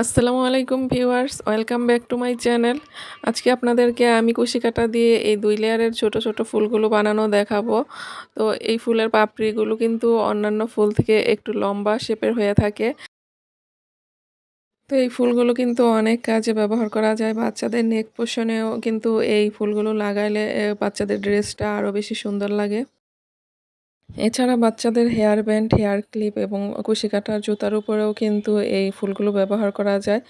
আসসালামু আলাইকুম viewers, welcome back to my channel. আজকে আপনাদেরকে আমি কাটা দিয়ে এই দুই লেয়ারের ছোট ছোট ফুলগুলো বানানো দেখাবো। তো এই ফুলের পাপড়িগুলো কিন্তু অন্যান্য ফুল থেকে একটু লম্বা শেপের হয়ে থাকে। তো এই ফুলগুলো কিন্তু অনেক কাজে ব্যবহার করা যায়। বাচ্চাদের নেক পোষণেও কিন্তু এই ফুলগুলো লাগাইলে বাচ্চাদের ড্রেসটা আরও বেশি সুন্দর লাগে। এছাড়া বাচ্চাদের হেয়ার ব্যান্ড, হেয়ার ক্লিপ এবং কুশি কাটার জুতার উপরেও কিন্তু এই ফুলগুলো ব্যবহার করা যায়।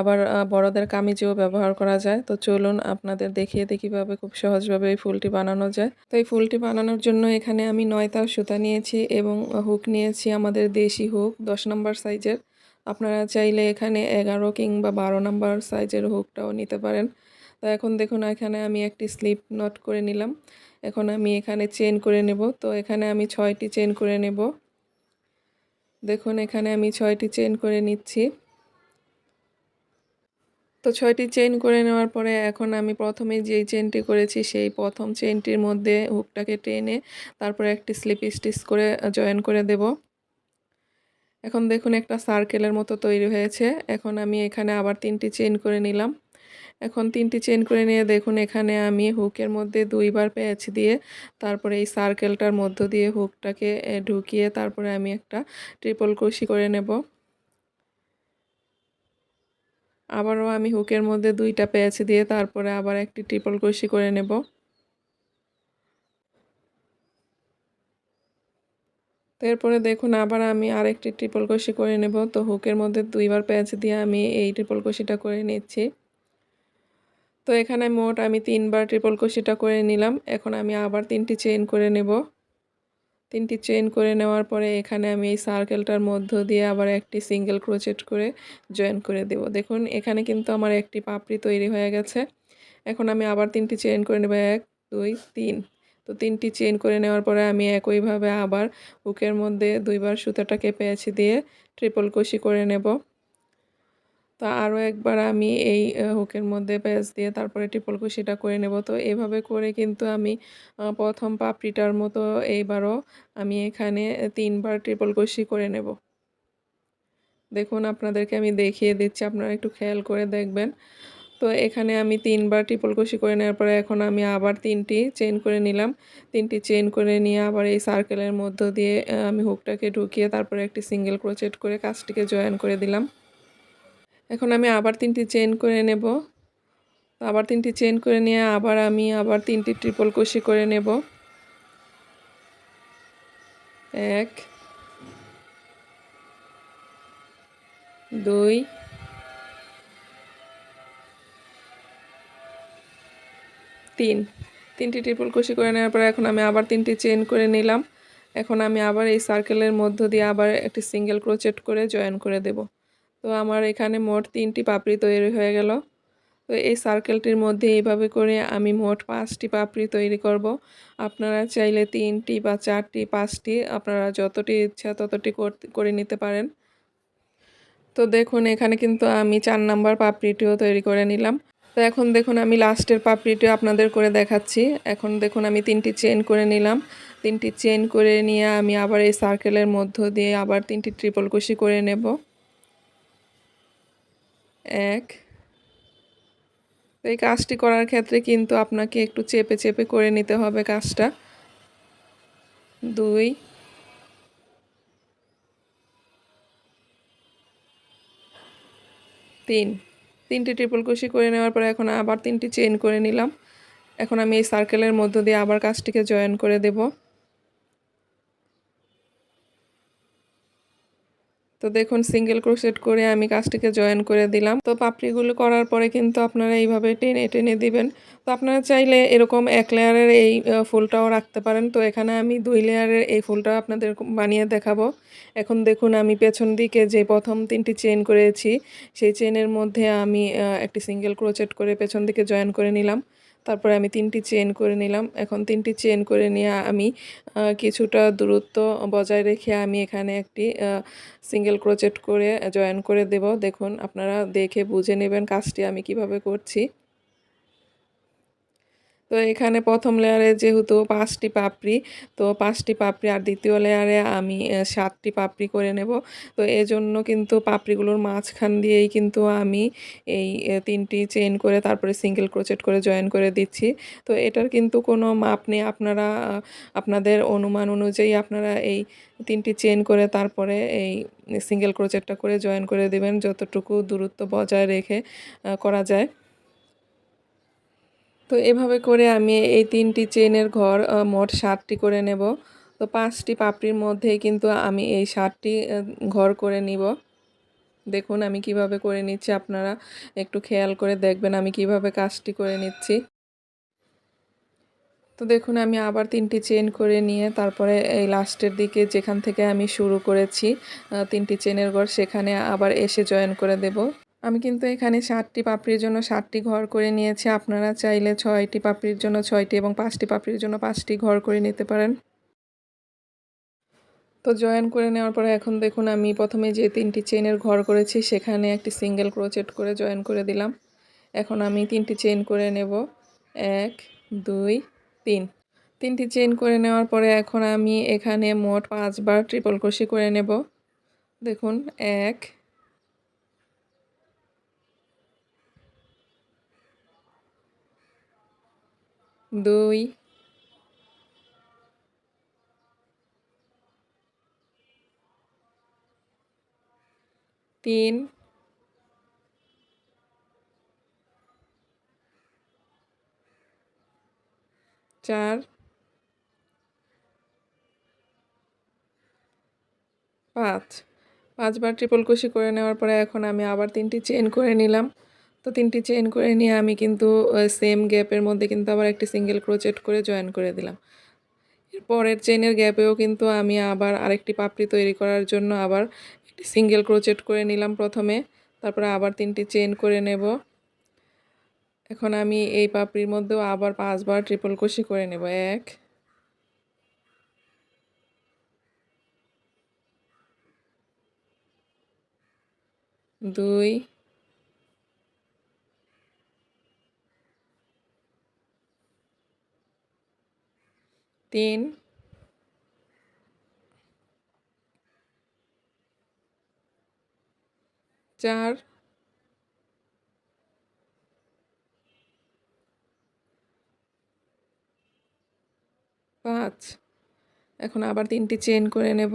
আবার বড়দের কামিজেও ব্যবহার করা যায়। তো চলুন আপনাদের দেখিয়ে দিই কীভাবে খুব সহজভাবে এই ফুলটি বানানো যায়। তো এই ফুলটি বানানোর জন্য এখানে আমি নয়তার সুতা নিয়েছি এবং হুক নিয়েছি আমাদের দেশি হুক, দশ নম্বর সাইজের। আপনারা চাইলে এখানে এগারো কিংবা বারো নম্বর সাইজের হুকটাও নিতে পারেন। তো এখন দেখুন, এখানে আমি একটি স্লিপ নট করে নিলাম। এখন আমি এখানে চেন করে নেব। তো এখানে আমি ছয়টি চেন করে নেব। দেখুন, এখানে আমি ছয়টি চেন করে নিচ্ছি। তো ছয়টি চেন করে নেওয়ার পরে এখন আমি প্রথমে যেই চেনটি করেছি, সেই প্রথম চেনটির মধ্যে হুকটাকে টেনে তারপরে একটি স্লিপ স্টিচ করে জয়েন করে দেব। এখন দেখুন, একটা সার্কেলের মতো তৈরি হয়েছে। এখন আমি এখানে আবার তিনটি চেন করে নিলাম। এখন তিনটি চেন করে নিয়ে দেখুন, এখানে আমি হুকের মধ্যে দুইবার প্যাচ দিয়ে তারপরে এই সার্কেলটার মধ্য দিয়ে হুকটাকে ঢুকিয়ে তারপরে আমি একটা ট্রিপল কষি করে নেব। আবারও আমি হুকের মধ্যে দুইটা প্যাচ দিয়ে তারপরে আবার একটি ট্রিপল কষি করে নেব। তো এরপরে দেখুন, আবার আমি আরেকটি ট্রিপল কষি করে নেব। তো হুকের মধ্যে দুইবার প্যাচ দিয়ে আমি এই ট্রিপল কষিটা করে নিচ্ছি। তো এখানে মোট আমি তিনবার ট্রিপল কষিটা করে নিলাম। এখন আমি আবার তিনটি চেইন করে নেব। তিনটি চেইন করে নেওয়ার পরে এখানে আমি এই সার্কেলটার মধ্য দিয়ে আবার একটি সিঙ্গেল ক্রোচেট করে জয়েন করে দেব। দেখুন, এখানে কিন্তু আমার একটি পাপড়ি তৈরি হয়ে গেছে। এখন আমি আবার তিনটি চেইন করে নেব। এক, দুই, তিন। তো তিনটি চেইন করে নেওয়ার পরে আমি একইভাবে আবার হুকের মধ্যে দুইবার সুতাটাকে পেঁচি দিয়ে ট্রিপল কষি করে নেব। তো আরও একবার আমি এই হুকের মধ্যে প্যাচ দিয়ে তারপরে ট্রিপল কুশিটা করে নেব। তো এভাবে করে কিন্তু আমি প্রথম পাপড়িটার মতো এইবারও আমি এখানে তিনবার ট্রিপল কুশি করে নেব। দেখুন আপনাদেরকে আমি দেখিয়ে দিচ্ছি, আপনারা একটু খেয়াল করে দেখবেন। তো এখানে আমি তিনবার ট্রিপল কুশি করে নেওয়ার পরে এখন আমি আবার তিনটি চেন করে নিলাম। তিনটি চেন করে নিয়ে আবার এই সার্কেলের মধ্য দিয়ে আমি হুকটাকে ঢুকিয়ে তারপরে একটি সিঙ্গেল ক্রোচেট করে কাজটিকে জয়েন করে দিলাম। এখন আমি আবার তিনটি চেন করে নেব। আবার তিনটি চেন করে নিয়ে আবার আমি আবার তিনটি ট্রিপল কষি করে নেব। এক, দুই, তিন। তিনটি ট্রিপল কষি করে নেওয়ার পরে এখন আমি আবার তিনটি চেন করে নিলাম। এখন আমি আবার এই সার্কেলের মধ্য দিয়ে আবার একটি সিঙ্গেল ক্রোচেট করে জয়েন করে দেব। তো আমার এখানে মোট তিনটি পাপড়ি তৈরি হয়ে গেল। তো এই সার্কেলটির মধ্যে এইভাবে করে আমি মোট পাঁচটি পাপড়ি তৈরি করব। আপনারা চাইলে তিনটি বা চারটি, পাঁচটি, আপনারা যতটি ইচ্ছা ততটি করে নিতে পারেন। তো দেখুন, এখানে কিন্তু আমি চার নাম্বার পাপড়িটিও তৈরি করে নিলাম। তো এখন দেখুন, আমি লাস্টের পাপড়িটিও আপনাদের করে দেখাচ্ছি। এখন দেখুন, আমি তিনটি চেন করে নিলাম। তিনটি চেন করে নিয়ে আমি আবার এই সার্কেলের মধ্য দিয়ে আবার তিনটি ট্রিপল কুশি করে নেব। এক। এই কাজটি করার ক্ষেত্রে কিন্তু আপনাকে একটু চেপে চেপে করে নিতে হবে কাজটা। দুই। তিন। তিনটি ট্রিপল কুশি করে নেওয়ার পরে এখন আবার তিনটি চেন করে নিলাম। এখন আমি এই সার্কেলের মধ্য দিয়ে আবার কাজটিকে জয়েন করে দেবো। তো দেখুন সিঙ্গেল ক্রোশেট করে আমি কাজটিকে জয়েন করে দিলাম। তো পাপড়িগুলো করার পরে কিন্তু আপনারা এইভাবে টেনে টেনে দিবেন। তো আপনারা চাইলে এরকম এক লেয়ারের এই ফুলটাও রাখতে পারেন। তো এখানে আমি দুই লেয়ারের এই ফুলটা আপনাদের বানিয়ে দেখাবো। এখন দেখুন, আমি পেছন দিকে যে প্রথম তিনটি চেন করেছি, সেই চেনের মধ্যে আমি একটি সিঙ্গেল ক্রোচেট করে পেছন দিকে জয়েন করে নিলাম। তারপরে আমি তিনটি চেন করে নিলাম। এখন তিনটি চেন করে নিয়ে আমি কিছুটা দূরত্ব বজায় রেখে আমি এখানে একটি সিঙ্গেল ক্রোচেট করে জয়েন করে দেব। দেখুন, আপনারা দেখে বুঝে নেবেন কাজটি আমি কীভাবে করছি। তো এখানে প্রথম লেয়ারে যেহেতু পাঁচটি পাপড়ি, তো পাঁচটি পাপড়ি আর দ্বিতীয় লেয়ারে আমি সাতটি পাপড়ি করে নেব। তো এজন্য কিন্তু পাপড়িগুলোর মাঝখান দিয়েই কিন্তু আমি এই তিনটি চেন করে তারপরে সিঙ্গেল ক্রোচেট করে জয়েন করে দিচ্ছি। তো এটার কিন্তু কোনো মাপ নেই। আপনারা আপনাদের অনুমান অনুযায়ী আপনারা এই তিনটি চেন করে তারপরে এই সিঙ্গেল ক্রোচেটটা করে জয়েন করে দেবেন, যতটুকু দূরত্ব বজায় রেখে করা যায়। তো এভাবে করে আমি এই তিনটি চেনের ঘর মোট সাতটি করে নেব। তো পাঁচটি পাপড়ির মধ্যে কিন্তু আমি এই সাতটি ঘর করে নিব। দেখুন আমি কীভাবে করে নিচ্ছি, আপনারা একটু খেয়াল করে দেখবেন আমি কীভাবে কাজটি করে নিচ্ছি। তো দেখুন আমি আবার তিনটি চেন করে নিয়ে তারপরে এই লাস্টের দিকে যেখান থেকে আমি শুরু করেছি তিনটি চেনের ঘর, সেখানে আবার এসে জয়েন করে দেব। আমি কিন্তু এখানে সাতটি পাপড়ির জন্য সাতটি ঘর করে নিয়েছি। আপনারা চাইলে ছয়টি পাপড়ির জন্য ছয়টি এবং পাঁচটি পাপড়ির জন্য পাঁচটি ঘর করে নিতে পারেন। তো জয়েন করে নেওয়ার পরে এখন দেখুন আমি প্রথমে যে তিনটি চেনের ঘর করেছি, সেখানে একটি সিঙ্গেল ক্রোচেট করে জয়েন করে দিলাম। এখন আমি তিনটি চেন করে নেব। এক, দুই, তিন। তিনটি চেন করে নেওয়ার পরে এখন আমি এখানে মোট পাঁচবার ট্রিপল ক্রোশি করে নেব। দেখুন, এক দুই। তিন। চার। পাঁচ। পাঁচবার ট্রিপল কুশি করে নেওয়ার পরে এখন আমি আবার তিনটি চেন করে নিলাম। তো তিনটি চেন করে নিয়ে আমি কিন্তু সেম গ্যাপের মধ্যে কিন্তু আবার একটি সিঙ্গেল ক্রোচেট করে জয়েন করে দিলাম। পরের চেনের গ্যাপেও কিন্তু আমি আবার আরেকটি পাপড়ি তৈরি করার জন্য আবার একটি সিঙ্গেল ক্রোচেট করে নিলাম প্রথমে। তারপরে আবার তিনটি চেন করে নেব। এখন আমি এই পাপড়ির মধ্যেও আবার পাঁচবার ট্রিপল কুশি করে নেব। এক, দুই তিন। চার। পাঁচ। এখন আবার তিনটি চেন করে নেব।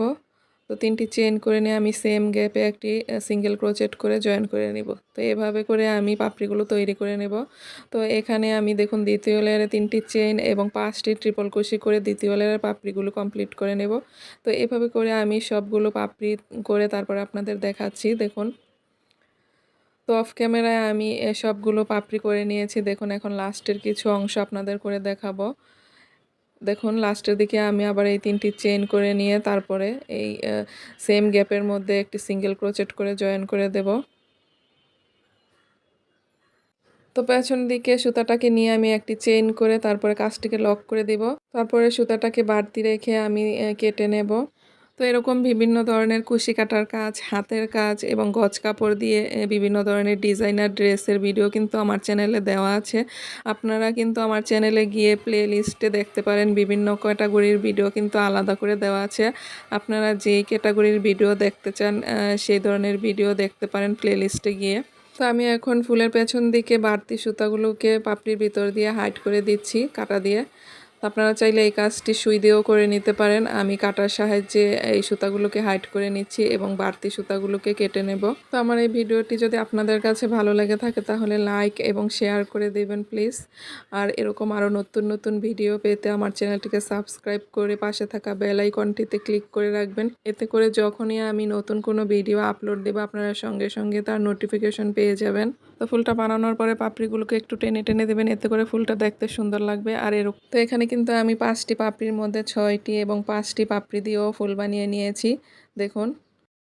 তো তিনটি চেন করে নিয়ে আমি সেম গ্যাপে একটি সিঙ্গেল ক্রোচেট করে জয়েন করে নেব। তো এভাবে করে আমি পাপড়িগুলো তৈরি করে নেব। তো এখানে আমি দেখুন দ্বিতীয় লেয়ারে তিনটি চেন এবং পাঁচটি ট্রিপল কুশি করে দ্বিতীয় লেয়ারের পাপড়িগুলো কমপ্লিট করে নেব। তো এভাবে করে আমি সবগুলো পাপড়ি করে তারপরে আপনাদের দেখাচ্ছি, দেখুন। তো অফ ক্যামেরায় আমি সবগুলো পাপড়ি করে নিয়েছি। দেখুন এখন লাস্টের কিছু অংশ আপনাদের করে দেখাবো। দেখুন, লাস্টের দিকে আমি আবার এই তিনটি চেন করে নিয়ে তারপরে এই সেম গ্যাপের মধ্যে একটি সিঙ্গেল ক্রোচেট করে জয়েন করে দেব। তো পেছন দিকে সুতাটাকে নিয়ে আমি একটি চেইন করে তারপরে কাজটিকে লক করে দিব। তারপরে সুতাটাকে বাড়তি রেখে আমি কেটে নেব। তো এরকম বিভিন্ন ধরনের কুশি কাটার কাজ, হাতের কাজ এবং গজ কাপড় দিয়ে বিভিন্ন ধরনের ডিজাইনার ড্রেসের ভিডিও কিন্তু আমার চ্যানেলে দেওয়া আছে। আপনারা কিন্তু আমার চ্যানেলে গিয়ে প্লে লিস্টে দেখতে পারেন, বিভিন্ন ক্যাটাগরির ভিডিও কিন্তু আলাদা করে দেওয়া আছে। আপনারা যেই ক্যাটাগরির ভিডিও দেখতে চান সেই ধরনের ভিডিও দেখতে পারেন প্লে লিস্টে গিয়ে। তো আমি এখন ফুলের পেছন দিকে বাড়তি সুতাগুলোকে পাপড়ির ভিতর দিয়ে হাইট করে দিচ্ছি, কাটা দিয়ে। আপনারা চাইলে এই কাজটি সুই দিয়েও করে নিতে পারেন। আমি কাটার সাহায্যে এই সুতাগুলোকে হাইট করে নিচ্ছি এবং বাড়তি সুতাগুলোকে কেটে নেব। তো আমার এই ভিডিওটি যদি আপনাদের কাছে ভালো লেগে থাকে তাহলে লাইক এবং শেয়ার করে দেবেন প্লিজ আর এরকম আরও নতুন নতুন ভিডিও পেতে আমার চ্যানেলটিকে সাবস্ক্রাইব করে পাশে থাকা বেল আইকনটিতে ক্লিক করে রাখবেন। এতে করে যখনই আমি নতুন কোনো ভিডিও আপলোড দেবো, আপনারা সঙ্গে সঙ্গে তার নোটিফিকেশন পেয়ে যাবেন। তো ফুলটা বানানোর পরে পাপড়িগুলোকে একটু টেনে টেনে দেবেন, এতে করে ফুলটা দেখতে সুন্দর লাগবে। আর এরকম তো এখানে কিন্তু আমি পাঁচটি পাপড়ির মধ্যে ছয়টি এবং পাঁচটি পাপড়ি দিয়েও ফুল বানিয়ে নিয়েছি। দেখুন